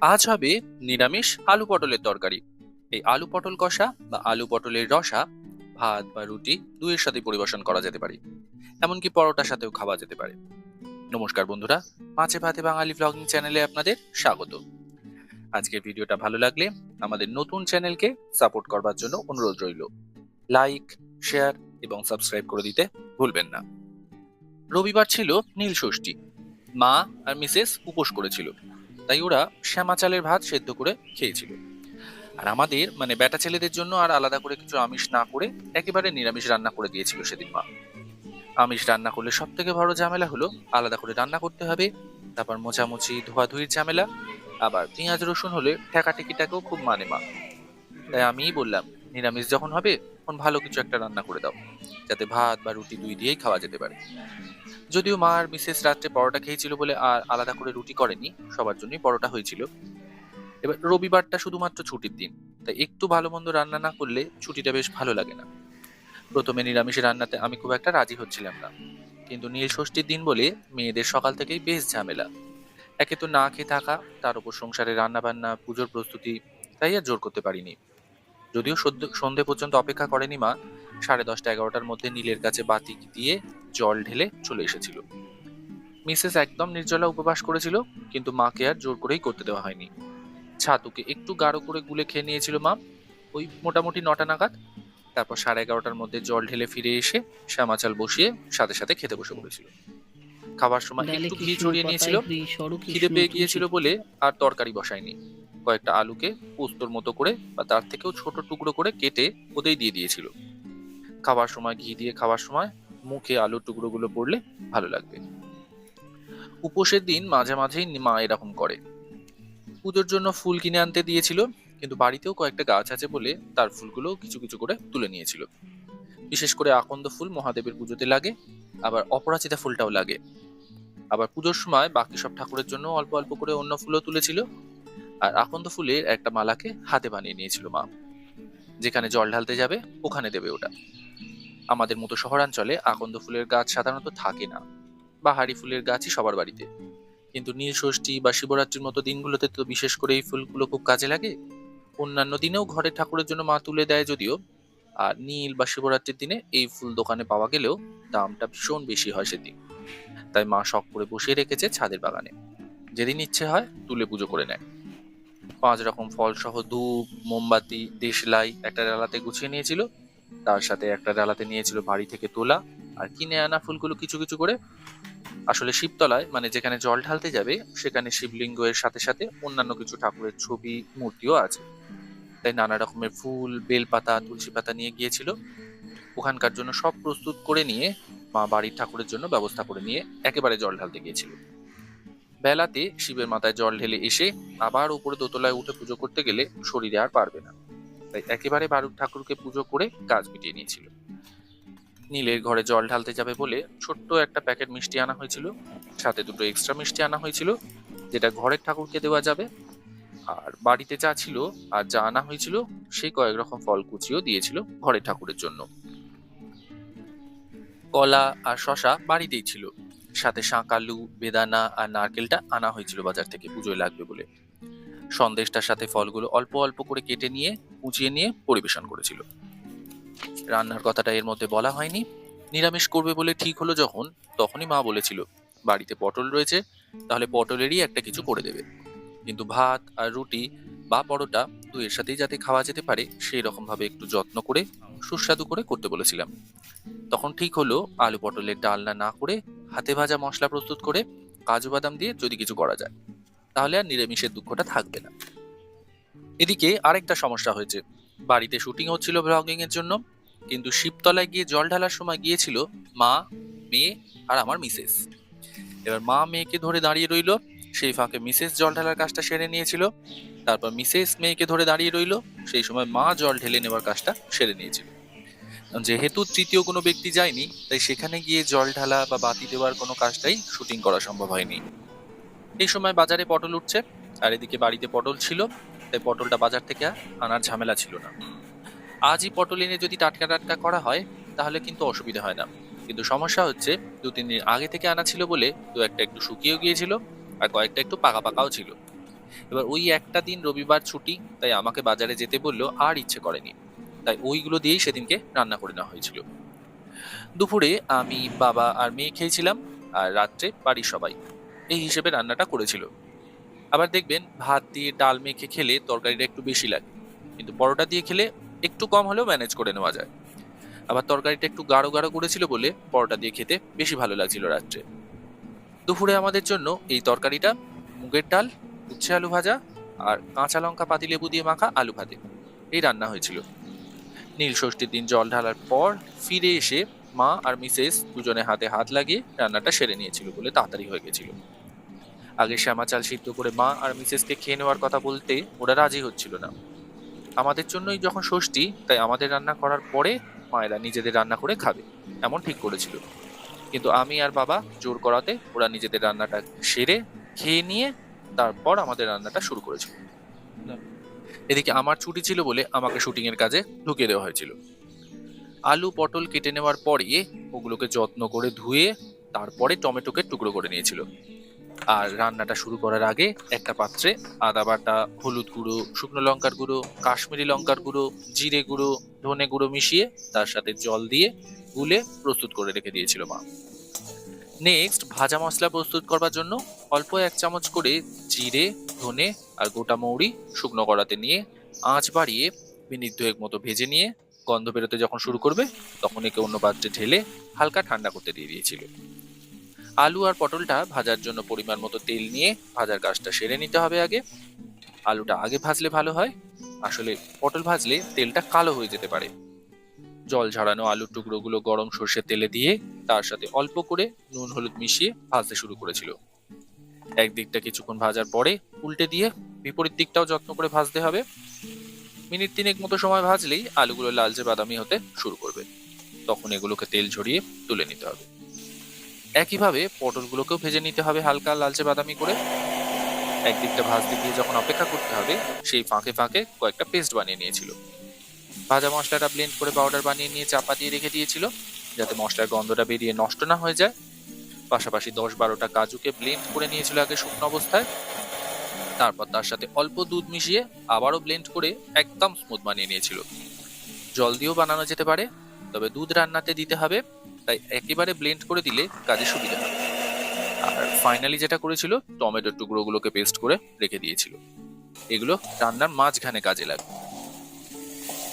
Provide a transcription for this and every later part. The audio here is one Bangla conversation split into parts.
আজ হবে নিরামিষ আলু পটলের তরকারি। এই আলু পটল কষা বা আলু পটলের রসা, ভাত বা রুটি দুইয়ের সাথে পরিবেশন করা যেতে পারে। এমনকি পরোটার সাথেও খাওয়া যেতে পারে। নমস্কার বন্ধুরা, মাছে ভাতে বাঙালি ব্লগিং চ্যানেলে আপনাদের স্বাগত। আজকের ভিডিওটা ভালো লাগলে আমাদের নতুন চ্যানেলকে সাপোর্ট করবার জন্য অনুরোধ রইল। লাইক শেয়ার এবং সাবস্ক্রাইব করে দিতে ভুলবেন না। রবিবার ছিল নীল ষষ্ঠী। মা আর মিসেস উপোস করেছিল। তাই ওরা শ্যামা চালের ভাত সেদ্ধ করে খেয়েছিল। আর আমাদের মানে বেটা ছেলেদের জন্য আর আলাদা করে কিছু আমিষ না করে একেবারে নিরামিষ রান্না করে দিয়েছিল সেদিন মা। আমিষ রান্না করলে সব থেকে বড় ঝামেলা হলো আলাদা করে রান্না করতে হবে, তারপর মোছামুছি, ধোয়াধুয়ির ঝামেলা, আবার পেঁয়াজ রসুন হলে ঠেকাঠেকিটাকেও খুব মানে মা। তাই আমিই বললাম নিরামিষ যখন হবে, তখন ভালো কিছু একটা রান্না করে দাও। যাতে ভাত বা রুটি দুই দিয়েই খাওয়া যেতে পারে। যদিও মা আর মিসেস রাত্রে পরোটা খেয়েছিল বলে আর আলাদা করে রুটি করেনি, সবার জন্যই পরোটা হয়েছিল। এবার রবিবারটা শুধুমাত্র ছুটির দিন, তাই একটু ভালো মন্দ রান্না না করলে ছুটিটা বেশ ভালো লাগে না। প্রথমে নিরামিষ রান্নাতে আমি খুব একটা রাজি হচ্ছিলাম না। কিন্তু নীল ষষ্ঠীর দিন বলে মেয়েদের সকাল থেকেই বেশ ঝামেলা। একে তো না খেয়ে থাকা, তার উপর সংসারে রান্না বান্না পুজোর প্রস্তুতি, তাই আর জোর করতে পারিনি। যদিও সন্ধে পর্যন্ত অপেক্ষা করেনি মা সাড়ে দশটা এগারোটার মধ্যে নীলের কাছে বাতি দিয়ে জল ঢেলে চলে এসেছিল। মিসেস একদম নির্জলা উপবাস করেছিল কিন্তু মাকে আর জোর করেই করতে দেওয়া হয়নি। ছাতুকে একটু গাঢ় করে গুলে খেয়ে নিয়েছিল মা ওই মোটামুটি নটা নাগাদ। তারপর সাড়ে এগারোটার মধ্যে জল ঢেলে ফিরে এসে শ্যামাচাল বসিয়ে সাথে সাথে খেতে বসে পড়েছিল। খাবার সময় একটু ঘি ছড়িয়ে নিয়েছিল খিদে পেয়ে গিয়েছিল বলে আর তরকারি বসায়নি। কয়েকটা আলুকে পোস্তর মতো করে বা তার থেকেও ছোট টুকরো করে কেটে ওতেই দিয়ে দিয়েছিল। খাবার সময়, ঘি দিয়ে খাওয়ার সময় মুখে আলুর টুকরোগুলো পড়লে ভালো লাগবে। উপোসের দিন মাঝে মাঝেই মা এরকম করে। পুজোর জন্য ফুল কিনে আনতে দিয়েছিল, কিন্তু বাড়িতেও কয়েকটা গাছ আছে বলে তার ফুলগুলো কিছু কিছু করে তুলে নিয়েছিল। বিশেষ করে আকন্দ ফুল মহাদেবের পুজোতে লাগে, আবার অপরাজিতা ফুলটাও লাগে। আবার পুজোর সময় বাকি সব ঠাকুরের জন্য অল্প অল্প করে অন্য ফুলও তুলেছিল আর আকন্দ ফুলের একটা মালাকে হাতে বানিয়ে নিয়েছিল মা। যেখানে জল ঢালতে যাবে, ওখানে দেবে ওটা। আমাদের মতো শহরাঞ্চলে আকন্দ ফুলের গাছ সাধারণত থাকে না। বা হাড়ি ফুলের গাছই সবার বাড়িতে। কিন্তু নীল ষষ্ঠী বা শিবরাত্রির মতো দিনগুলোতে তো বিশেষ করে এই ফুলগুলো খুব কাজে লাগে। অন্যান্য দিনেও ঘরের ঠাকুরের জন্য মা তুলে দেয় যদিও। আর নীল বা শিবরাত্রির দিনে এই ফুল দোকানে পাওয়া গেলেও দামটা ভীষণ বেশি হয় সেদিন। তাই মা শখ করে বসিয়ে রেখেছে ছাদের বাগানে। যেদিন ইচ্ছে হয় তুলে পুজো করে নেয়। পাঁচ রকম ফল সহ ধূপ মোমবাতি, দেশলাই একটা ডালাতে গুছিয়ে নিয়েছিল। তার সাথে একটা ডালাতে নিয়েছিল বাড়ি থেকে তোলা আর কিনে আনা ফুলগুলো কিছু কিছু করে। আসলে শিবতলায় মানে যেখানে জল ঢালতে যাবে, সেখানে শিবলিঙ্গ এর সাথে সাথে অন্যান্য কিছু ঠাকুরের ছবি, মূর্তিও আছে। তাই নানা রকমের ফুল, বেলপাতা তুলসী পাতা নিয়ে গিয়েছিল। ওখানকার জন্য সব প্রস্তুত করে নিয়ে মা বাড়ির ঠাকুরের জন্য ব্যবস্থা করে নিয়ে একেবারে জল ঢালতে গিয়েছিল। বেলাতে শিবের মাথায় জল ঢেলে এসে আবার উপরে দোতলায় উঠে পুজো করতে গেলে শরীরে আর পারবে না। তাই একেবারে বারুক ঠাকুরকে পুজো করে কাজ মিটিয়ে নিয়েছিল। নীলের ঘরে জল ঢালতে যাবে বলে ছোট্ট একটা প্যাকেট মিষ্টি আনা হয়েছিল, সাথে দুটো এক্সট্রা মিষ্টি আনা হয়েছিল, যেটা ঘরের ঠাকুরকে দেওয়া যাবে। আর বাড়িতে যা ছিল আর যা আনা হয়েছিল সেই কয়েক রকম ফল কুচিও দিয়েছিল ঘরের ঠাকুরের জন্য। কলা আর শশা বাড়িতেই ছিল। সাথে শাঁকালু, বেদানা আর নারকেলটা আনা হয়েছিল বাজার থেকে, পুজোয় লাগবে বলে। সন্দেশটার সাথে ফলগুলো অল্প অল্প করে কেটে নিয়ে, কুচিয়ে নিয়ে পরিবেশন করেছিল। রান্নার কথাটা এর মধ্যে বলা হয়নি। নিরামিষ করবে বলে ঠিক হলো যখন, তখনই মা বলেছিল, বাড়িতে পটল রয়েছে, তাহলে পটলেরই একটা কিছু করে দেবে। কিন্তু ভাত আর রুটি বা পরোটা দুইয়ের সাথেই যাতে খাওয়া যেতে পারে, সেই রকম ভাবে একটু যত্ন করে, সুস্বাদু করে করতে বলেছিলাম। তখন ঠিক হলো, আলু পটলের ডালনা না করে হাতে ভাজা মশলা প্রস্তুত করে কাজু বাদাম দিয়ে যদি কিছু করা যায়, তাহলে আর নিরামিষের দুঃখটা থাকবে না। এদিকে আরেকটা সমস্যা হয়েছে। বাড়িতে শুটিং হচ্ছিল ব্লগিং এর জন্য, কিন্তু শিবতলায় গিয়ে জল ঢালার সময় গিয়েছিল মা, মেয়ে আর আমার মিসেস এবার মা মেয়েকে ধরে দাঁড়িয়ে রইল, সেই ফাঁকে মিসেস জল ঢালার কাজটা সেরে নিয়েছিল। তারপর মিসেস মেয়েকে ধরে দাঁড়িয়ে রইল, সেই সময় মা জল ঢেলে নেওয়ার কাজটা সেরে নিয়েছিল। যেহেতু তৃতীয় কোনো ব্যক্তি যায়নি, তাই সেখানে গিয়ে জল ঢালা বা বাতি দেওয়ার কোনো কাজটাই শুটিং করা সম্ভব হয়নি। এই সময় বাজারে পটল উঠছে, আর এদিকে বাড়িতে পটল ছিল, তাই পটলটা বাজার থেকে আনার ঝামেলা ছিল না। আজই পটল এনে যদি টাটকা টাটকা করা হয়, তাহলে কিন্তু অসুবিধা হয় না। কিন্তু সমস্যা হচ্ছে, দু তিন দিন আগে থেকে আনা ছিল বলে দু একটা একটু শুকিয়েও গিয়েছিল, আর কয়েকটা একটু পাকা পাকাও ছিল। এবার ওই একটা দিন রবিবার ছুটি, তাই আমাকে বাজারে যেতে বলল, আর ইচ্ছে করেনি। তাই ওইগুলো দিয়েই সেদিনকে রান্না করে নেওয়া হয়েছিল। দুপুরে আমি বাবা আর মেয়ে খেয়েছিলাম আর রাত্রে বাড়ির সবাই। এই হিসেবে রান্নাটা করেছিল। আবার দেখবেন ভাত দিয়ে ডাল মেখে খেলে তরকারিটা একটু বেশি লাগে। কিন্তু পরোটা দিয়ে খেলে একটু কম হলেও ম্যানেজ করে নেওয়া যায়। আবার তরকারিটা একটু গাঢ় গাঢ় করেছিল বলে পরোটা দিয়ে খেতে বেশি ভালো লাগছিল রাত্রে। দুপুরে আমাদের জন্য এই তরকারিটা মুগের ডাল, উচ্ছে আলু ভাজা আর কাঁচা লঙ্কা পাতিলেবু দিয়ে মাখা আলু ভাতে। এই রান্না হয়েছিল। নীল ষষ্ঠীর দিন জল ঢালার পর ফিরে এসে মা আর মিসেস দুজনে হাতে হাত লাগিয়ে রান্নাটা সেরে নিয়েছিল বলে তাড়াতাড়ি হয়ে গেছিল। আগে শ্যামা চাল সিদ্ধ করে মা আর মিসেসকে খেয়ে নেওয়ার কথা বলতে ওরা রাজি হচ্ছিল না। আমাদের জন্যই যখন ষষ্ঠী, তাই আমাদের রান্না করার পরে মায়েরা নিজেদের রান্না করে খাবে, এমন ঠিক করেছিল। কিন্তু আমি আর বাবা জোর করাতে ওরা নিজেদের রান্নাটা সেরে, খেয়ে নিয়ে তারপর আমাদের রান্নাটা শুরু করেছিল। এদিকে আমার ছুটি ছিল বলে আমাকে শুটিং এর কাজে ঢুকিয়ে দেওয়া হয়েছিল। আলু, পটল কেটে নেওয়ার পরে ওগুলোকে যত্ন করে ধুয়ে তারপরে টমেটোকে টুকরো করে নিয়েছিল। আর রান্নাটা শুরু করার আগে একটা পাত্রে আদা বাটা, হলুদ গুঁড়ো, শুকনো লঙ্কার গুঁড়ো, কাশ্মীরি লঙ্কার গুঁড়ো, জিরে গুঁড়ো, ধনে গুঁড়ো মিশিয়ে তার সাথে জল দিয়ে গুলে প্রস্তুত করে রেখে দিয়েছিল মা। নেক্সট ভাজা মশলা প্রস্তুত করবার জন্য অল্প এক চামচ করে জিরে ধনে আর গোটা মৌরি শুকনো কড়াতে নিয়ে আঁচ বাড়িয়ে মিনিট দুয়েক মতো ভেজে নিয়ে গন্ধ বেরোতে যখন শুরু করবে, তখন একে অন্য পাত্রে ঢেলে হালকা ঠান্ডা করতে দিয়ে দিয়েছিল। আলু আর পটলটা ভাজার জন্য পরিমাণ মতো তেল নিয়ে ভাজার কাজটা সেরে নিতে হবে আগে। আলুটা আগে ভাজলে ভালো হয়। আসলে পটল ভাজলে তেলটা কালো হয়ে যেতে পারে। জল ঝরানো আলুর টুকরোগুলো গরম সর্ষের তেলে দিয়ে তার সাথে অল্প করে নুন হলুদ মিশিয়ে ভাজতে শুরু করেছিল। একদিকটা কিছুক্ষণ ভাজার পরে উল্টে দিয়ে বিপরীত দিকটাও যত্ন করে ভাজতে হবে। মিনিট তিনেক মতো সময় ভাজলেই আলুগুলো লালচে বাদামি হতে শুরু করবে। তখন এগুলোকে তেল ঝরিয়ে তুলে নিতে হবে। একইভাবে পটলগুলোকেও ভেজে নিতে হবে হালকা লালচে বাদামি করে। একদিকটা ভাজতে দিয়ে যখন অপেক্ষা করতে হবে, সেই ফাঁকে ফাঁকে কয়েকটা পেস্ট বানিয়ে নিয়েছিল। ভাজা মশলাটা ব্লেন্ড করে পাউডার বানিয়ে নিয়ে চাপা দিয়ে রেখে দিয়েছিল, যাতে মশলার গন্ধটা বেরিয়ে নষ্ট না হয়ে যায়। পাশাপাশি দশ বারোটা কাজুকে ব্লেন্ড করে নিয়েছিল আগে শুকনো অবস্থায়। তারপর তার সাথে অল্প দুধ মিশিয়ে আবারও ব্লেন্ড করে একদম স্মুথ বানিয়ে নিয়েছিল। জল দিয়েও বানানো যেতে পারে, তবে দুধ রান্নাতে দিতে হবে, তাই একেবারে ব্লেন্ড করে দিলে কাজে সুবিধা হবে। আর ফাইনালি যেটা করেছিল, টমেটোর টুকরোগুলোকে পেস্ট করে রেখে দিয়েছিল। এগুলো রান্নার মাঝখানে কাজে লাগবে।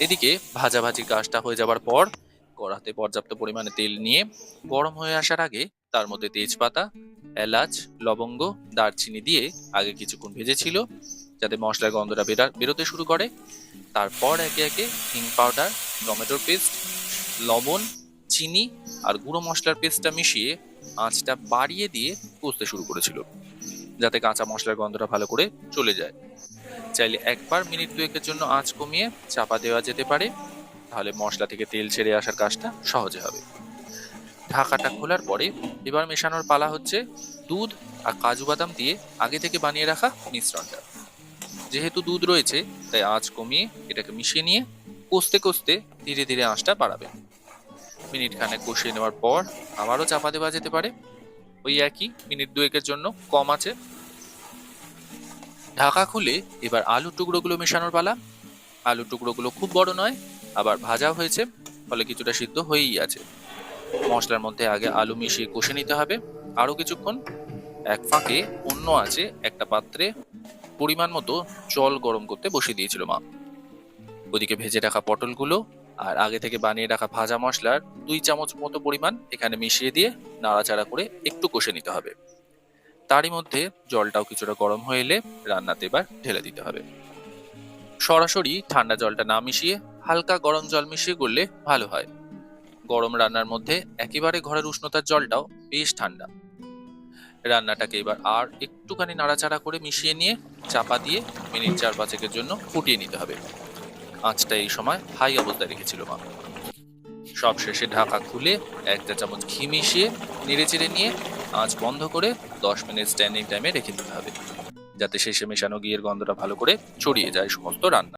এদিকে ভাজাভাজির কাজটা হয়ে যাবার পর, কড়াতে পর্যাপ্ত পরিমাণে তেল নিয়ে গরম হয়ে আসার আগে তার মধ্যে তেজপাতা, এলাচ, লবঙ্গ, দারচিনি দিয়ে আগে কিছুক্ষণ ভেজেছিল, যাতে মশলার গন্ধটা বেরা, বেরোতে শুরু করে। তারপর একে একে হিং পাউডার টমেটোর পেস্ট, লবণ, চিনি আর গুঁড়ো মশলার পেস্টটা মিশিয়ে আঁচটা বাড়িয়ে দিয়ে কষতে শুরু করেছিল, যাতে কাঁচা মশলার গন্ধটা ভালো করে চলে যায়। চাইলে একবার মিনিট দুয়েকের জন্য আঁচ কমিয়ে চাপা দেওয়া যেতে পারে, তাহলে মশলা থেকে তেল ছেড়ে আসার কাজটা সহজে হবে। ঢাকাটা খোলার পরে এবার মেশানোর পালা হচ্ছে দুধ আর কাজু বাদাম দিয়ে আগে থেকে বানিয়ে রাখা মিশ্রণটা। যেহেতু দুধ রয়েছে, তাই আঁচ কমিয়ে এটাকে মিশিয়ে নিয়ে কষতে কষতে ধীরে ধীরে আঁচটা বাড়াবেন মিনিট খানেক কষিয়ে নেওয়ার পর আবারও চাপা দেওয়া যেতে পারে। ওই একই মিনিট দুয়েকের জন্য কম আছে। ঢাকা খুলে এবার আলু টুকরোগুলো মেশানোর পালা। আলু টুকরোগুলো খুব বড় নয়, আবার ভাজা হয়েছে, ফলে কিছুটা সিদ্ধ হয়েই আছে। মশলার মধ্যে আগে আলু মিশিয়ে কষে নিতে হবে। আরও কিছুক্ষণ। এক ফাঁকে অন্য আছে একটা পাত্রে পরিমাণ মতো জল গরম করতে বসিয়ে দিয়েছিল মা। ওদিকে ভেজে রাখা পটলগুলো আর আগে থেকে বানিয়ে রাখা ভাজা মশলার দুই চামচ মতো পরিমাণ এখানে মিশিয়ে দিয়ে নাড়াচাড়া করে একটু কষে নিতে হবে। তারই মধ্যে জলটাও কিছুটা গরম হয়ে এলে রান্নাতে এবার ঢেলে দিতে হবে। সরাসরি ঠান্ডা জলটা না মিশিয়ে হালকা গরম জল মিশিয়ে করলে ভালো হয়। গরম রান্নার মধ্যে একেবারে ঘরের উষ্ণতার জলটাও বেশ ঠান্ডা। রান্নাটাকে এবার আর একটুখানি নাড়াচাড়া করে মিশিয়ে নিয়ে চাপা দিয়ে মিনিট চার পাঁচেকের জন্য ফুটিয়ে নিতে হবে। আঁচটা এই সময় হাই অবস্থায় রেখেছিল মা। সব শেষে ঢাকা খুলে একটা চামচ ঘি মিশিয়ে নেড়ে চেড়ে নিয়ে আঁচ বন্ধ করে দশ মিনিট স্ট্যান্ডিং টাইমে রেখে দিতে হবে। যাতে শেষে মেশানো ঘিয়ের গন্ধটা ভালো করে ছড়িয়ে যায় সমস্ত রান্না।